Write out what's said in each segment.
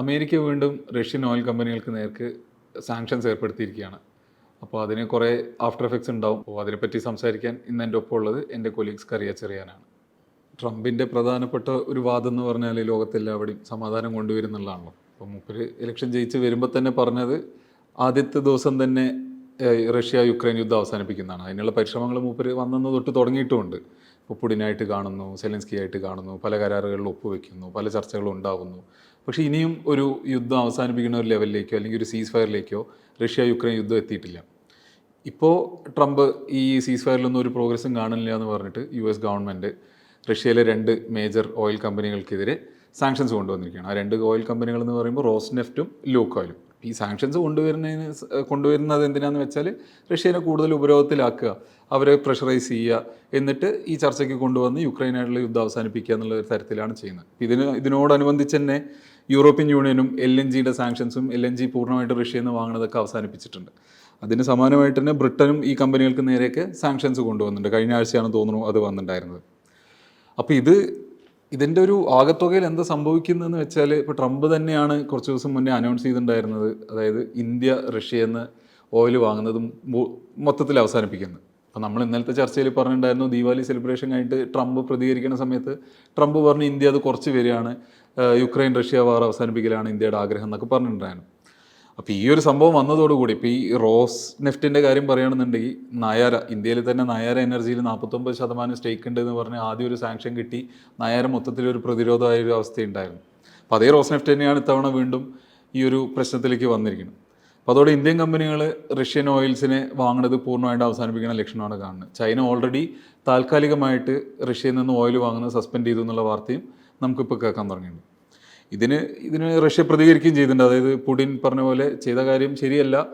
America വീണ്ടും Russian oil കമ്പനികൾക്ക് നേർക്ക് സാങ്ഷൻസ് ഏർപ്പെടുത്തിയിരിക്കുകയാണ്. അപ്പോൾ അതിന് കുറേ ആഫ്റ്റർ എഫക്ട്സ് ഉണ്ടാവും. അപ്പോൾ അതിനെപ്പറ്റി സംസാരിക്കാൻ ഇന്ന് എന്റെ ഒപ്പം ഉള്ളത് എന്റെ കൊലീഗ്സ് കറിയ ചെറിയാനാണ്. ട്രംപിന്റെ പ്രധാനപ്പെട്ട ഒരു വാദം എന്ന് പറഞ്ഞാൽ ലോകത്തെല്ലാവടെയും സമാധാനം കൊണ്ടുവരുന്നുള്ളതാണല്ലോ. അപ്പോൾ മൂപ്പര് ഇലക്ഷൻ ജയിച്ച് വരുമ്പോൾ തന്നെ പറഞ്ഞത് ആദ്യത്തെ ദിവസം തന്നെ റഷ്യ യുക്രൈൻ യുദ്ധം അവസാനിപ്പിക്കുന്നതാണ്. അതിനുള്ള പരിശ്രമങ്ങൾ മൂപ്പര് വന്നെന്ന് തൊട്ട് തുടങ്ങിയിട്ടുമുണ്ട്. ഇപ്പോൾ പുടിനായിട്ട് കാണുന്നു സെലൻസ്കി ആയിട്ട് കാണുന്നു പല കരാറുകളിൽ ഒപ്പുവെക്കുന്നു പല ചർച്ചകളും ഉണ്ടാകുന്നു. പക്ഷേ ഇനിയും ഒരു യുദ്ധം അവസാനിപ്പിക്കുന്ന ഒരു ലെവലിലേക്കോ അല്ലെങ്കിൽ ഒരു സീസ് ഫയറിലേക്കോ റഷ്യ യുക്രൈൻ യുദ്ധം എത്തിയിട്ടില്ല. ഇപ്പോൾ ട്രംപ് ഈ സീസ് ഫയറിലൊന്നും ഒരു പ്രോഗ്രസ്സും കാണുന്നില്ല എന്ന് പറഞ്ഞിട്ട് യു എസ് ഗവൺമെന്റ് റഷ്യയിലെ രണ്ട് മേജർ ഓയിൽ കമ്പനികൾക്കെതിരെ സാങ്ഷൻസ് കൊണ്ടുവന്നിരിക്കുകയാണ്. ആ രണ്ട് ഓയിൽ കമ്പനികൾ എന്ന് പറയുമ്പോൾ റോസ്നെഫ്റ്റും ലൂക്ക് ഓയിലും ഈ സാങ്ഷൻസ് കൊണ്ടുവരുന്നതിന് കൊണ്ടുവരുന്നത് എന്തിനാന്ന് വെച്ചാൽ റഷ്യനെ കൂടുതൽ ഉപരോധത്തിലാക്കുക അവരെ പ്രഷറൈസ് ചെയ്യുക എന്നിട്ട് ഈ ചർച്ചയ്ക്ക് കൊണ്ടുവന്ന് യുക്രൈനായിട്ടുള്ള യുദ്ധം അവസാനിപ്പിക്കുക എന്നുള്ള ഒരു തരത്തിലാണ് ചെയ്യുന്നത്. ഇതിന് ഇതിനോടനുബന്ധിച്ച് തന്നെ യൂറോപ്യൻ യൂണിയനും എൽ എൻ ജിയുടെ സാങ്ഷൻസും എൽ എൻ ജി പൂർണമായിട്ട് റഷ്യയിൽ നിന്ന് വാങ്ങുന്നതൊക്കെ അവസാനിപ്പിച്ചിട്ടുണ്ട്. അതിന് സമാനമായിട്ട് തന്നെ ബ്രിട്ടനും ഈ കമ്പനികൾക്ക് നേരെയൊക്കെ സാങ്ഷൻസ് കൊണ്ടുവന്നിട്ടുണ്ട്. കഴിഞ്ഞ ആഴ്ചയാണ് തോന്നുന്നു അത് വന്നിട്ടുണ്ടായിരുന്നത്. അപ്പോൾ ഇത് ഇതിന്റെ ഒരു ആകത്തുകയിൽ എന്താ സംഭവിക്കുന്നതെന്ന് വെച്ചാൽ ഇപ്പോൾ ട്രംപ് തന്നെയാണ് കുറച്ച് ദിവസം മുന്നേ അനൗൺസ് ചെയ്തിട്ടുണ്ടായിരുന്നത്. അതായത് ഇന്ത്യ റഷ്യയിൽ നിന്ന് ഓയിൽ വാങ്ങുന്നതും മൊത്തത്തിൽ അവസാനിപ്പിക്കുന്നത്. അപ്പോൾ നമ്മൾ ഇന്നലത്തെ ചർച്ചയിൽ പറഞ്ഞിട്ടുണ്ടായിരുന്നു ദീപാവലി സെലിബ്രേഷൻ കഴിഞ്ഞിട്ട് ട്രംപ് പ്രതികരിക്കുന്ന സമയത്ത് ട്രംപ് പറഞ്ഞു ഇന്ത്യ അത് കുറച്ച് വരികയാണ് യുക്രൈൻ റഷ്യ വാർ അവസാനിപ്പിക്കലാണ് ഇന്ത്യയുടെ ആഗ്രഹം എന്നൊക്കെ പറഞ്ഞിട്ടുണ്ടായിരുന്നു. അപ്പോൾ ഈ ഒരു സംഭവം വന്നതോടുകൂടി ഇപ്പോൾ ഈ റോസ് നെഫ്റ്റിന്റെ കാര്യം പറയുകയാണെന്നുണ്ടെങ്കിൽ നയാര ഇന്ത്യയിൽ തന്നെ നയാര എനർജിയിൽ നാൽപ്പത്തൊമ്പത് ശതമാനം സ്റ്റേക്ക് ഉണ്ട് എന്ന് പറഞ്ഞ് ആദ്യം ഒരു സാങ്ഷൻ കിട്ടി നയാര മൊത്തത്തിലൊരു പ്രതിരോധമായ ഒരു അവസ്ഥയുണ്ടായിരുന്നു. അപ്പോൾ അതേ റോസ് നെഫ്റ്റ് തന്നെയാണ് ഇത്തവണ വീണ്ടും ഈ ഒരു പ്രശ്നത്തിലേക്ക് വന്നിരിക്കുന്നത്. അപ്പോൾ അതോടെ ഇന്ത്യൻ കമ്പനികൾ റഷ്യൻ ഓയിൽസിനെ വാങ്ങുന്നത് പൂർണമായിട്ട് അവസാനിപ്പിക്കുന്ന ലക്ഷണമാണ് കാണുന്നത്. ചൈന ഓൾറെഡി താൽക്കാലികമായിട്ട് റഷ്യയിൽ നിന്ന് ഓയിൽ വാങ്ങുന്നത് സസ്പെൻഡ് ചെയ്തു എന്നുള്ള വാർത്തയും നമുക്കിപ്പോൾ കേൾക്കാൻ തുടങ്ങിയിട്ടുണ്ട്. ഇതിന് ഇതിന് റഷ്യ പ്രതികരിക്കുകയും ചെയ്തിട്ടുണ്ട്. അതായത് പുടിൻ പറഞ്ഞ പോലെ ചെയ്ത കാര്യം ശരിയല്ല.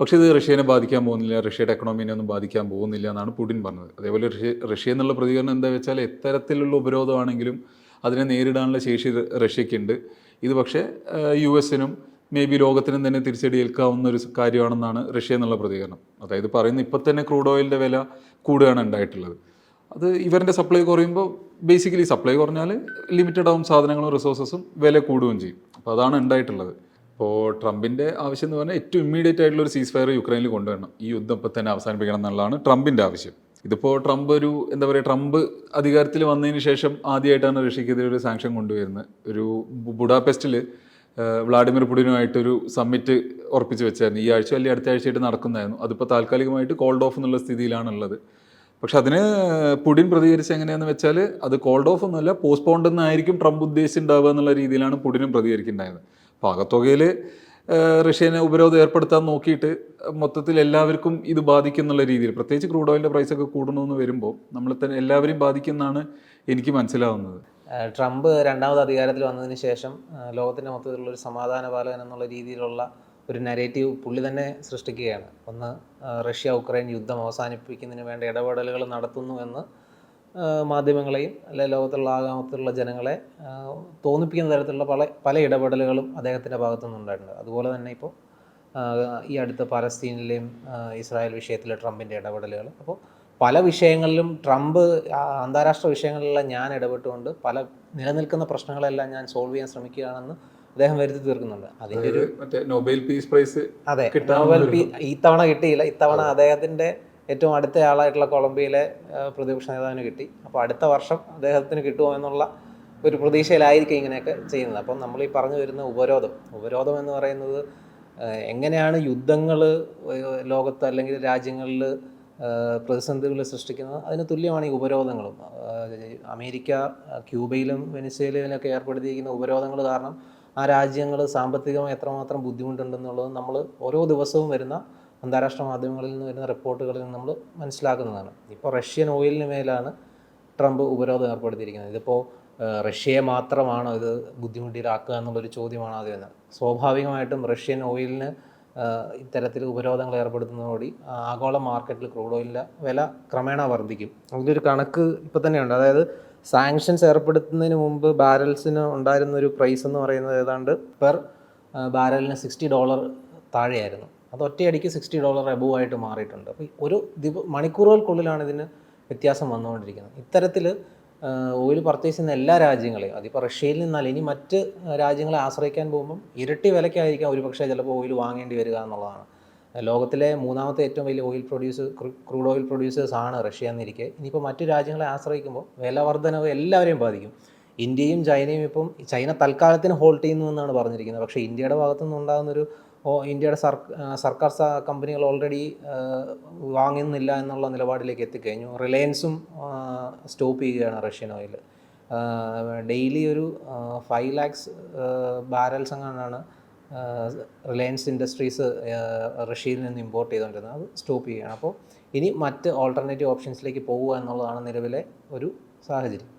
പക്ഷേ ഇത് റഷ്യനെ ബാധിക്കാൻ പോകുന്നില്ല. റഷ്യയുടെ എക്കണോമിനെ ഒന്നും ബാധിക്കാൻ പോകുന്നില്ല എന്നാണ് പുടിൻ പറഞ്ഞത്. അതേപോലെ റഷ്യ റഷ്യ എന്നുള്ള പ്രതികരണം എന്താ വെച്ചാൽ എത്തരത്തിലുള്ള ഉപരോധമാണെങ്കിലും അതിനെ നേരിടാനുള്ള ശേഷി റഷ്യക്കുണ്ട് ഇത് പക്ഷേ യു എസിനും മേ ബി ലോകത്തിനും തന്നെ തിരിച്ചടി ഏൽക്കാവുന്ന ഒരു കാര്യമാണെന്നാണ് റഷ്യ എന്നുള്ള പ്രതികരണം. അതായത് പറയുന്ന ഇപ്പം തന്നെ ക്രൂഡ് ഓയിലിന്റെ വില കൂടുകയാണ് ഉണ്ടായിട്ടുള്ളത്. അത് ഇവരുടെ സപ്ലൈ കുറയുമ്പോൾ ബേസിക്കലി സപ്ലൈ കുറഞ്ഞാൽ ലിമിറ്റഡ് ആവും സാധനങ്ങളും റിസോഴ്സസും വില കൂടുകയും ചെയ്യും. അപ്പോൾ അതാണ് ഉണ്ടായിട്ടുള്ളത്. ഇപ്പോൾ ട്രംപിന്റെ ആവശ്യം എന്ന് പറഞ്ഞാൽ ഏറ്റവും ഇമ്മീഡിയറ്റ് ആയിട്ടുള്ള ഒരു സീസ് ഫയർ യുക്രൈനിൽ കൊണ്ടുവരണം. ഈ യുദ്ധം ഇപ്പം തന്നെ അവസാനിപ്പിക്കണം എന്നുള്ളതാണ് ട്രംപിന്റെ ആവശ്യം. ഇതിപ്പോൾ ട്രംപ് ഒരു എന്താ പറയുക ട്രംപ് അധികാരത്തിൽ വന്നതിന് ശേഷം ആദ്യമായിട്ടാണ് റഷ്യക്കെതിരെ ഒരു സാങ്ഷൻ കൊണ്ടുവരുന്നത്. ഒരു ബുഡാപെസ്റ്റിൽ വ്ളാഡിമിർ പുടിനുമായിട്ടൊരു സമ്മിറ്റ് ഉറപ്പിച്ച് വെച്ചായിരുന്നു. ഈ ആഴ്ച അല്ലെങ്കിൽ അടുത്ത ആഴ്ചയായിട്ട് നടക്കുന്നതായിരുന്നു. അതിപ്പോൾ താൽക്കാലികമായിട്ട് കോൾഡ് ഓഫ് എന്നുള്ള സ്ഥിതിയിലാണുള്ളത്. പക്ഷെ അതിന് പുടിൻ പ്രതികരിച്ച് എങ്ങനെയാണെന്ന് വെച്ചാൽ അത് കോൾഡ് ഓഫ് ഒന്നുമല്ല പോസ്റ്റ്പോണ്ട് എന്നായിരിക്കും ട്രംപ് ഉദ്ദേശിച്ചിട്ടുണ്ടാവുക എന്നുള്ള രീതിയിലാണ് പുടിനും പ്രതികരിക്കുന്നുണ്ടായത് അകത്തുകയിൽ റഷ്യനെ ഉപരോധം ഏർപ്പെടുത്താൻ നോക്കിയിട്ട് മൊത്തത്തിൽ എല്ലാവർക്കും ഇത് ബാധിക്കുന്നുള്ള രീതിയിൽ പ്രത്യേകിച്ച് ക്രൂഡ് ഓയിലിന്റെ പ്രൈസൊക്കെ കൂടണമെന്ന് വരുമ്പോൾ നമ്മളെ തന്നെ എല്ലാവരെയും ബാധിക്കുമെന്നാണ് എനിക്ക് മനസ്സിലാവുന്നത്. ട്രംപ് രണ്ടാമത് അധികാരത്തിൽ വന്നതിന് ശേഷം ലോകത്തിന്റെ മൊത്തത്തിലുള്ള ഒരു സമാധാന പാലകൻ എന്നുള്ള രീതിയിലുള്ള ഒരു നരേറ്റീവ് പുള്ളി തന്നെ സൃഷ്ടിക്കുകയാണ്. ഒന്ന് റഷ്യ ഉക്രൈൻ യുദ്ധം അവസാനിപ്പിക്കുന്നതിന് വേണ്ട ഇടപെടലുകൾ നടത്തുന്നു എന്ന് മാധ്യമങ്ങളെയും അല്ലെ ലോകത്തുള്ള ആകാമത്തിലുള്ള ജനങ്ങളെ തോന്നിപ്പിക്കുന്ന തരത്തിലുള്ള പല പല ഇടപെടലുകളും അദ്ദേഹത്തിന്റെ ഭാഗത്തു നിന്നുണ്ടായിട്ടുണ്ട് അതുപോലെ തന്നെ ഇപ്പോൾ ഈ അടുത്ത പലസ്തീനിലെയും ഇസ്രായേൽ വിഷയത്തിലെ ട്രംപിന്റെ ഇടപെടലുകൾ. അപ്പോൾ പല വിഷയങ്ങളിലും ട്രംപ് അന്താരാഷ്ട്ര വിഷയങ്ങളിലെല്ലാം ഞാൻ ഇടപെട്ടുകൊണ്ട് പല നിലനിൽക്കുന്ന പ്രശ്നങ്ങളെല്ലാം ഞാൻ സോൾവ് ചെയ്യാൻ ശ്രമിക്കുകയാണെന്ന് അദ്ദേഹം വരുത്തി തീർക്കുന്നുണ്ട്. അതിന്റെ ഒരു നൊബേൽ പീസ് പ്രൈസ് അതെ നോബൽ പി ഇത്തവണ കിട്ടിയില്ല. ഇത്തവണ അദ്ദേഹത്തിന്റെ ഏറ്റവും അടുത്ത ആളായിട്ടുള്ള കൊളംബിയയിലെ പ്രതിപക്ഷ നേതാവിന് കിട്ടി. അപ്പോൾ അടുത്ത വർഷം അദ്ദേഹത്തിന് കിട്ടുമോ എന്നുള്ള ഒരു പ്രതീക്ഷയിലായിരിക്കും ഇങ്ങനെയൊക്കെ ചെയ്യുന്നത്. അപ്പം നമ്മൾ ഈ പറഞ്ഞു വരുന്ന ഉപരോധം ഉപരോധം എന്ന് പറയുന്നത് എങ്ങനെയാണ് യുദ്ധങ്ങൾ ലോകത്ത് അല്ലെങ്കിൽ രാജ്യങ്ങളിൽ പ്രതിസന്ധികൾ സൃഷ്ടിക്കുന്നത്. അതിന് തുല്യമാണ് ഈ ഉപരോധങ്ങളും. അമേരിക്ക ക്യൂബയിലും വെനിസ്വേലയിലൊക്കെ ഏർപ്പെടുത്തിയിരിക്കുന്ന ഉപരോധങ്ങൾ കാരണം ആ രാജ്യങ്ങൾ സാമ്പത്തികമായി എത്രമാത്രം ബുദ്ധിമുട്ടുണ്ടെന്നുള്ളത് നമ്മൾ ഓരോ ദിവസവും വരുന്ന അന്താരാഷ്ട്ര മാധ്യമങ്ങളിൽ നിന്ന് വരുന്ന റിപ്പോർട്ടുകളിൽ നിന്ന് നമ്മൾ മനസ്സിലാക്കുന്നതാണ്. ഇപ്പോൾ റഷ്യൻ ഓയിലിന് മേലാണ് ട്രംപ് ഉപരോധം ഏർപ്പെടുത്തിയിരിക്കുന്നത്. ഇതിപ്പോൾ റഷ്യയെ മാത്രമാണോ ഇത് ബുദ്ധിമുട്ടിയിലാക്കുക എന്നുള്ളൊരു ചോദ്യമാണ് ആദ്യം വരുന്നത്. സ്വാഭാവികമായിട്ടും റഷ്യൻ ഓയിലിന് ഇത്തരത്തിൽ ഉപരോധങ്ങൾ ഏർപ്പെടുത്തുന്നതോടി ആഗോള മാർക്കറ്റിൽ ക്രൂഡ് ഓയിലിന്റെ വില ക്രമേണ വർദ്ധിക്കും. അതിലൊരു കണക്ക് ഇപ്പോൾ തന്നെയുണ്ട്. അതായത് സാങ്ഷൻസ് ഏർപ്പെടുത്തുന്നതിന് മുമ്പ് ബാരൽസിന് ഉണ്ടായിരുന്ന ഒരു പ്രൈസ് എന്ന് പറയുന്നത് ഏതാണ്ട് പെർ ബാരലിന് സിക്സ്റ്റി ഡോളർ താഴെയായിരുന്നു. അത് ഒറ്റയടിക്ക് സിക്സ്റ്റി ഡോളർ എബവ് ആയിട്ട് മാറിയിട്ടുണ്ട്. അപ്പോൾ ഒരു ദിവ മണിക്കൂറുകൾക്കുള്ളിലാണ് ഇതിന് വ്യത്യാസം വന്നുകൊണ്ടിരിക്കുന്നത്. ഇത്തരത്തിൽ ഓയിൽ പർച്ചേസ് ചെയ്യുന്ന എല്ലാ രാജ്യങ്ങളെയും അതിപ്പോൾ റഷ്യയിൽ നിന്നാൽ ഇനി മറ്റ് രാജ്യങ്ങളെ ആശ്രയിക്കാൻ പോകുമ്പം ഇരട്ടി വിലയ്ക്കായിരിക്കാം ഒരു പക്ഷേ ചിലപ്പോൾ ഓയിൽ വാങ്ങേണ്ടി വരിക എന്നുള്ളതാണ്. ലോകത്തിലെ മൂന്നാമത്തെ ഏറ്റവും വലിയ oil produce crude oil producers ആണ് റഷ്യ എന്നിരിക്കെ. ഇനിയിപ്പോൾ മറ്റു രാജ്യങ്ങളെ ആശ്രയിക്കുമ്പോൾ വില വർധനവ് എല്ലാവരെയും ബാധിക്കും. ഇന്ത്യയും ചൈനയും ഇപ്പം ചൈന തൽക്കാലത്തിന് ഹോൾഡ് ചെയ്യുന്നു എന്നാണ് പറഞ്ഞിരിക്കുന്നത്. പക്ഷേ ഇന്ത്യയുടെ ഭാഗത്തുനിന്ന് നിന്നുണ്ടാകുന്നൊരു ഓ ഇന്ത്യയുടെ സർ സർക്കാർ കമ്പനികൾ ഓൾറെഡി വാങ്ങുന്നില്ല എന്നുള്ള നിലപാടിലേക്ക് എത്തിക്കഴിഞ്ഞു. റിലയൻസും സ്റ്റോപ്പ് ചെയ്യുകയാണ് റഷ്യൻ ഓയിൽ. ഡെയിലി ഒരു ഫൈവ് ലാക്സ് ബാരൽസ് അങ്ങാനാണ് റിലയൻസ് ഇൻഡസ്ട്രീസ് റഷ്യയിൽ നിന്ന് ഇമ്പോർട്ട് ചെയ്തുകൊണ്ടിരുന്നത്. അത് സ്റ്റോപ്പ് ചെയ്യുകയാണ്. അപ്പോൾ ഇനി മറ്റ് ഓൾട്ടർനേറ്റീവ് ഓപ്ഷൻസിലേക്ക് പോകുക എന്നുള്ളതാണ് നിലവിലെ ഒരു സാഹചര്യം.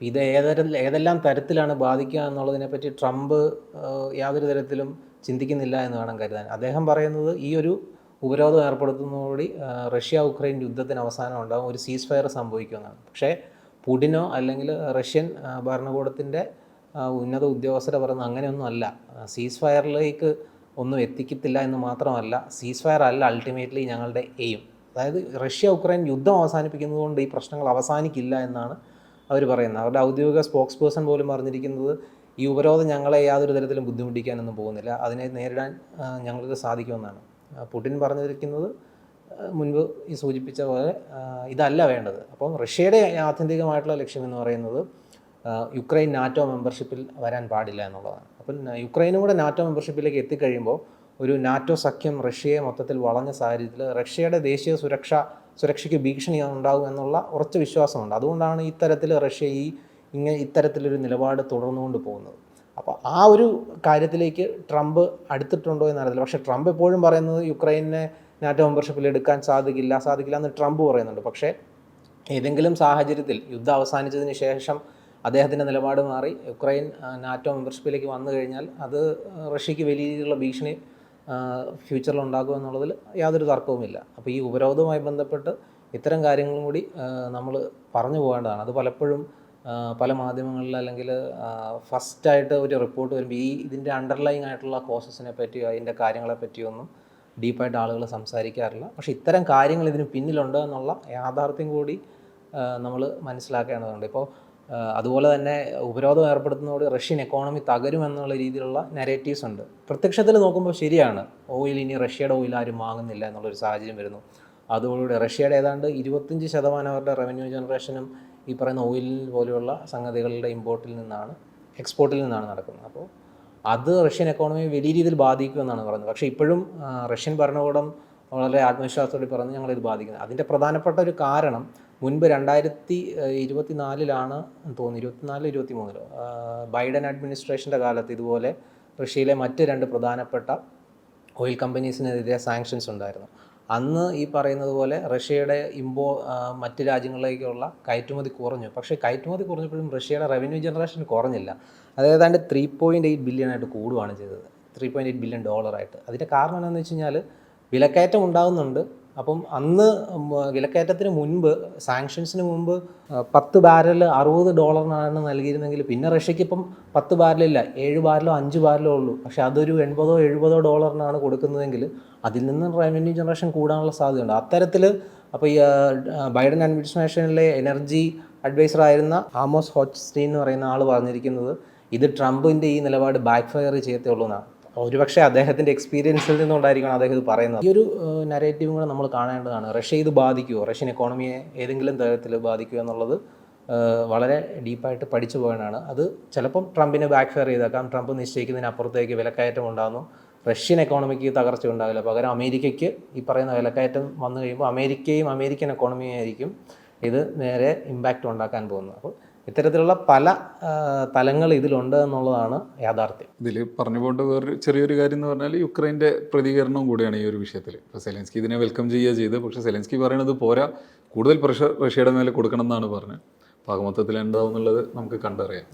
ഇത് ഏതര ഏതെല്ലാം തരത്തിലാണ് ബാധിക്കുക എന്നുള്ളതിനെപ്പറ്റി ട്രംപ് യാതൊരു തരത്തിലും ചിന്തിക്കുന്നില്ല എന്ന് വേണം കരുതാൻ. അദ്ദേഹം പറയുന്നത് ഈ ഒരു ഉപരോധം ഏർപ്പെടുത്തുന്നതോടുകൂടി റഷ്യ ഉക്രൈൻ യുദ്ധത്തിന് അവസാനം ഉണ്ടാകും ഒരു സീസ് ഫയർ സംഭവിക്കുമെന്നാണ് പക്ഷേ പുടിനോ അല്ലെങ്കിൽ റഷ്യൻ ഭരണകൂടത്തിന്റെ ഉന്നത ഉദ്യോഗസ്ഥരെ പറയുന്നത് അങ്ങനെയൊന്നും അല്ല. സീസ് ഫയറിലേക്ക് ഒന്നും എത്തിക്കത്തില്ല എന്ന് മാത്രമല്ല സീസ് ഫയർ അല്ല അൾട്ടിമേറ്റ്ലി ഞങ്ങളുടെ എയിം അതായത് റഷ്യ ഉക്രൈൻ യുദ്ധം അവസാനിപ്പിക്കുന്നതുകൊണ്ട് ഈ പ്രശ്നങ്ങൾ അവസാനിക്കില്ല എന്നാണ് അവർ പറയുന്നത്. അവരുടെ ഔദ്യോഗിക സ്പോക്സ് പേഴ്സൺ പോലും പറഞ്ഞിരിക്കുന്നത് ഈ ഉപരോധം ഞങ്ങളെ യാതൊരു തരത്തിലും ബുദ്ധിമുട്ടിക്കാനൊന്നും പോകുന്നില്ല. അതിനെ നേരിടാൻ ഞങ്ങൾക്ക് സാധിക്കുമെന്നാണ്. പുടിൻ പറഞ്ഞിരിക്കുന്നത് മുൻപ് ഈ സൂചിപ്പിച്ച പോലെ ഇതല്ല വേണ്ടത്. അപ്പം റഷ്യയുടെ ആത്യന്തികമായിട്ടുള്ള ലക്ഷ്യം എന്ന് പറയുന്നത് യുക്രൈൻ നാറ്റോ മെമ്പർഷിപ്പിൽ വരാൻ പാടില്ല എന്നുള്ളതാണ്. അപ്പം യുക്രൈനും കൂടെ നാറ്റോ മെമ്പർഷിപ്പിലേക്ക് എത്തിക്കഴിയുമ്പോൾ ഒരു നാറ്റോ സഖ്യം റഷ്യയെ മൊത്തത്തിൽ വളഞ്ഞ സാഹചര്യത്തിൽ റഷ്യയുടെ ദേശീയ സുരക്ഷ സുരക്ഷയ്ക്ക് ഭീഷണി ഉണ്ടാകും എന്നുള്ള ഉറച്ച വിശ്വാസമുണ്ട്. അതുകൊണ്ടാണ് ഇത്തരത്തിൽ റഷ്യ ഈ ഇങ്ങനെ ഇത്തരത്തിലൊരു നിലപാട് തുടർന്നുകൊണ്ട് പോകുന്നത്. അപ്പോൾ ആ ഒരു കാര്യത്തിലേക്ക് ട്രംപ് അടുത്തിട്ടുണ്ടോ എന്നറിയില്ല പക്ഷേ ട്രംപ് എപ്പോഴും പറയുന്നത് യുക്രൈനെ നാറ്റോ മെമ്പർഷിപ്പിൽ എടുക്കാൻ സാധിക്കില്ല സാധിക്കില്ല എന്ന് ട്രംപ് പറയുന്നുണ്ട്. പക്ഷേ ഏതെങ്കിലും സാഹചര്യത്തിൽ യുദ്ധം അവസാനിച്ചതിന് ശേഷം അദ്ദേഹത്തിന്റെ നിലപാട് മാറി യുക്രൈൻ നാറ്റോ മെമ്പർഷിപ്പിലേക്ക് വന്നു കഴിഞ്ഞാൽ അത് റഷ്യക്ക് വലിയ രീതിയിലുള്ള ഭീഷണി ഫ്യൂച്ചറിൽ ഉണ്ടാകും എന്നുള്ളതിൽ യാതൊരു തർക്കവുമില്ല അപ്പോൾ ഈ ഉപരോധവുമായി ബന്ധപ്പെട്ട് ഇത്തരം കാര്യങ്ങളും കൂടി നമ്മൾ പറഞ്ഞു പോകേണ്ടതാണ്. അത് പലപ്പോഴും പല മാധ്യമങ്ങളിൽ അല്ലെങ്കിൽ ഫസ്റ്റായിട്ട് ഒരു റിപ്പോർട്ട് വരുമ്പോൾ ഈ ഇതിന്റെ അണ്ടർലൈങ് ആയിട്ടുള്ള കോസസിനെ പറ്റിയോ അതിന്റെ കാര്യങ്ങളെ പറ്റിയോ ഒന്നും ഡീപ്പായിട്ട് ആളുകൾ സംസാരിക്കാറില്ല. പക്ഷെ ഇത്തരം കാര്യങ്ങൾ ഇതിന് പിന്നിലുണ്ട് എന്നുള്ള യാഥാർത്ഥ്യം കൂടി നമ്മൾ മനസ്സിലാക്കേണ്ടതുണ്ട്. ഇപ്പോൾ അതുപോലെ തന്നെ ഉപരോധം ഏർപ്പെടുത്തുന്നതോട് റഷ്യൻ എക്കോണമി തകരുമെന്നുള്ള രീതിയിലുള്ള നെറേറ്റീവ്സ് ഉണ്ട്. പ്രത്യക്ഷത്തിൽ നോക്കുമ്പോൾ ശരിയാണ്. ഓയിൽ ഇനി റഷ്യയുടെ ഓയിൽ ആരും വാങ്ങുന്നില്ല എന്നുള്ളൊരു സാഹചര്യം വരുന്നു. അതോടുകൂടി റഷ്യയുടെ ഏതാണ്ട് ഇരുപത്തഞ്ച് ശതമാനം അവരുടെ റവന്യൂ ജനറേഷനും ഈ പറയുന്ന ഓയിൽ പോലെയുള്ള സംഗതികളുടെ ഇമ്പോർട്ടിൽ നിന്നാണ് എക്സ്പോർട്ടിൽ നിന്നാണ് നടക്കുന്നത്. അപ്പോൾ അത് റഷ്യൻ എക്കോണമിയെ വലിയ രീതിയിൽ ബാധിക്കുമെന്നാണ് പറയുന്നത്. പക്ഷേ ഇപ്പോഴും റഷ്യൻ ഭരണകൂടം വളരെ ആത്മവിശ്വാസത്തോടെ പറഞ്ഞ് ഞങ്ങളിത് ബാധിക്കുന്നത്. അതിന്റെ പ്രധാനപ്പെട്ട ഒരു കാരണം മുൻപ് രണ്ടായിരത്തി ഇരുപത്തി നാലിലാണ് തോന്നുന്നു ഇരുപത്തിനാല് ഇരുപത്തി മൂന്നിലോ ബൈഡൻ അഡ്മിനിസ്ട്രേഷന്റെ കാലത്ത് ഇതുപോലെ റഷ്യയിലെ മറ്റ് രണ്ട് പ്രധാനപ്പെട്ട ഓയിൽ കമ്പനീസിനെതിരെ സാങ്ഷൻസ് ഉണ്ടായിരുന്നു. അന്ന് ഈ പറയുന്നത് പോലെ റഷ്യയുടെ ഇമ്പോ മറ്റ് രാജ്യങ്ങളിലേക്കുള്ള കയറ്റുമതി കുറഞ്ഞു. പക്ഷേ കയറ്റുമതി കുറഞ്ഞപ്പോഴും റഷ്യയുടെ റവന്യൂ ജനറേഷൻ കുറഞ്ഞില്ല. അതായത് ഏതാണ്ട് ത്രീ പോയിന്റ് എയ്റ്റ് ബില്യൺ ആയിട്ട് കൂടുകയാണ് ചെയ്തത്. ത്രീ പോയിന്റ് എയ്റ്റ് ബില്യൺ ഡോളറായിട്ട് അതിന്റെ കാരണം എന്താണെന്ന് വെച്ച് കഴിഞ്ഞാൽ വിലക്കയറ്റം ഉണ്ടാകുന്നുണ്ട് അപ്പം അന്ന് വിലക്കയറ്റത്തിന് മുൻപ് സാങ്ഷൻസിന് മുമ്പ് പത്ത് ബാരൽ അറുപത് ഡോളറിനാണ് നൽകിയിരുന്നെങ്കിൽ പിന്നെ റഷ്യക്ക് ഇപ്പം പത്ത് ബാരലില്ല ഏഴ് ബാരലോ അഞ്ച് ബാരലോ ഉള്ളൂ. പക്ഷെ അതൊരു എൺപതോ എഴുപതോ ഡോളറിനാണ് കൊടുക്കുന്നതെങ്കിൽ അതിൽ നിന്ന് റവന്യൂ ജനറേഷൻ കൂടാനുള്ള സാധ്യതയുണ്ട്. അത്തരത്തിൽ അപ്പോൾ ഈ ബൈഡൻ അഡ്മിനിസ്ട്രേഷനിലെ എനർജി അഡ്വൈസർ ആയിരുന്ന ആമോസ് ഹോച്ച്സ്റ്റീൻ എന്ന് പറയുന്ന ആൾ പറഞ്ഞിരിക്കുന്നത് ഇത് ട്രംപിന്റെ ഈ നിലപാട് ബാക്ക് ഫയർ ചെയ്യത്തേ ഉള്ളൂ എന്നാണ്. ഒരുപക്ഷെ അദ്ദേഹത്തിന്റെ എക്സ്പീരിയൻസിൽ നിന്നുകൊണ്ടായിരിക്കണം അദ്ദേഹം ഇത് പറയുന്നത്. ഈ ഒരു നരേറ്റീവും കൂടെ നമ്മൾ കാണേണ്ടതാണ്. റഷ്യ ഇത് ബാധിക്കുമോ റഷ്യൻ എക്കോണമിയെ ഏതെങ്കിലും തരത്തിൽ ബാധിക്കുമോ എന്നുള്ളത് വളരെ ഡീപ്പായിട്ട് പഠിച്ചു പോകാനാണ്. അത് ചിലപ്പം ട്രംപിനെ ബാക്ക് ഫെയർ ചെയ്തേക്കാം. ട്രംപ് നിശ്ചയിക്കുന്നതിനപ്പുറത്തേക്ക് വിലക്കയറ്റം ഉണ്ടാകുന്നു. റഷ്യൻ എക്കോണമിക്ക് തകർച്ച ഉണ്ടാകില്ല. പകരം അമേരിക്കയ്ക്ക് ഈ പറയുന്ന വിലക്കയറ്റം വന്നു കഴിയുമ്പോൾ അമേരിക്കയും അമേരിക്കൻ എക്കോണമിയും ആയിരിക്കും ഇത് നേരെ ഇമ്പാക്റ്റ് ഉണ്ടാക്കാൻ പോകുന്നത്. അപ്പോൾ ഇത്തരത്തിലുള്ള പല തലങ്ങൾ ഇതിലുണ്ട് എന്നുള്ളതാണ് യാഥാർത്ഥ്യം. ഇതിൽ പറഞ്ഞു പോകേണ്ട വേറൊരു ചെറിയൊരു കാര്യം എന്ന് പറഞ്ഞാൽ യുക്രൈന്റെ പ്രതികരണവും കൂടിയാണ് ഈ ഒരു വിഷയത്തിൽ ഇപ്പോൾ സെലൻസ്കി ഇതിനെ വെൽക്കം ചെയ്യുക ചെയ്ത് പക്ഷേ സെലൻസ്കി പറയുന്നത് പോരാ കൂടുതൽ പ്രഷർ റഷ്യയുടെ മേലെ കൊടുക്കണം എന്നാണ് പറഞ്ഞത്. അപ്പോൾ മൊത്തത്തിൽ എന്താവും എന്നുള്ളത് നമുക്ക് കണ്ടറിയാം.